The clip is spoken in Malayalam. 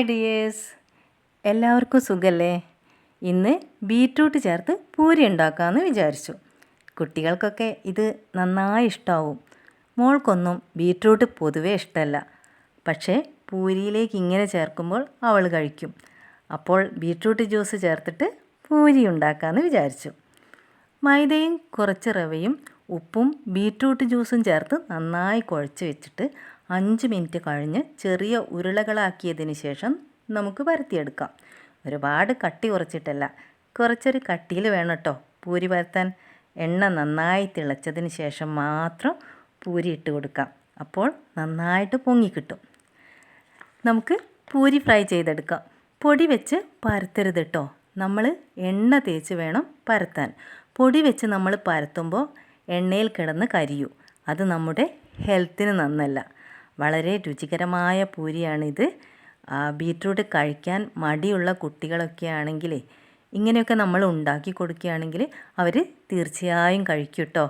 Hi dears. എല്ലാവർക്കും സുഖല്ലേ? ഇന്ന് ബീറ്റ്റൂട്ട് ചേർത്ത് പൂരി ഉണ്ടാക്കാമെന്ന് വിചാരിച്ചു. കുട്ടികൾക്കൊക്കെ ഇത് നന്നായി ഇഷ്ടമാവും മോൾക്കൊന്നും ബീറ്റ്റൂട്ട് പൊതുവേ ഇഷ്ടമല്ല പക്ഷേ പൂരിയിലേക്ക് ഇങ്ങനെ ചേർക്കുമ്പോൾ അവൾ കഴിക്കും. അപ്പോൾ ബീറ്റ്റൂട്ട് ജ്യൂസ് ചേർത്തിട്ട് പൂരി ഉണ്ടാക്കാമെന്ന് വിചാരിച്ചു. മൈദയും കുറച്ച് റവയും ഉപ്പും ബീറ്റ്റൂട്ട് ജ്യൂസും ചേർത്ത് നന്നായി കുഴച്ച് വെച്ചിട്ട് അഞ്ച് മിനിറ്റ് കഴിഞ്ഞ് ചെറിയ ഉരുളകളാക്കിയതിന് ശേഷം നമുക്ക് പരത്തിയെടുക്കാം. ഒരുപാട് കട്ടി കുറച്ചിട്ടല്ല. കുറച്ചൊരു കട്ടിയിൽ വേണം കേട്ടോ പൂരി പരത്താൻ. എണ്ണ നന്നായി തിളച്ചതിന് ശേഷം മാത്രം പൂരി ഇട്ട് കൊടുക്കാം. അപ്പോൾ നന്നായിട്ട് പൊങ്ങിക്കിട്ടും നമുക്ക് പൂരി ഫ്രൈ ചെയ്തെടുക്കാം. പൊടി വെച്ച് പരത്തരുത് കേട്ടോ നമ്മൾ എണ്ണ തേച്ച് വേണം പരത്താൻ. പൊടി വെച്ച് നമ്മൾ പരത്തുമ്പോൾ എണ്ണയിൽ കിടന്ന് കരിയൂ. അത് നമ്മുടെ ഹെൽത്തിന് നന്നല്ല. വളരെ രുചികരമായ പൂരിയാണിത്. ബീറ്റ്റൂട്ട് കഴിക്കാൻ മടിയുള്ള കുട്ടികളൊക്കെ ആണെങ്കിൽ ഇങ്ങനെയൊക്കെ നമ്മൾ ഉണ്ടാക്കി കൊടുക്കുകയാണെങ്കിൽ അവർ തീർച്ചയായും കഴിക്കും കേട്ടോ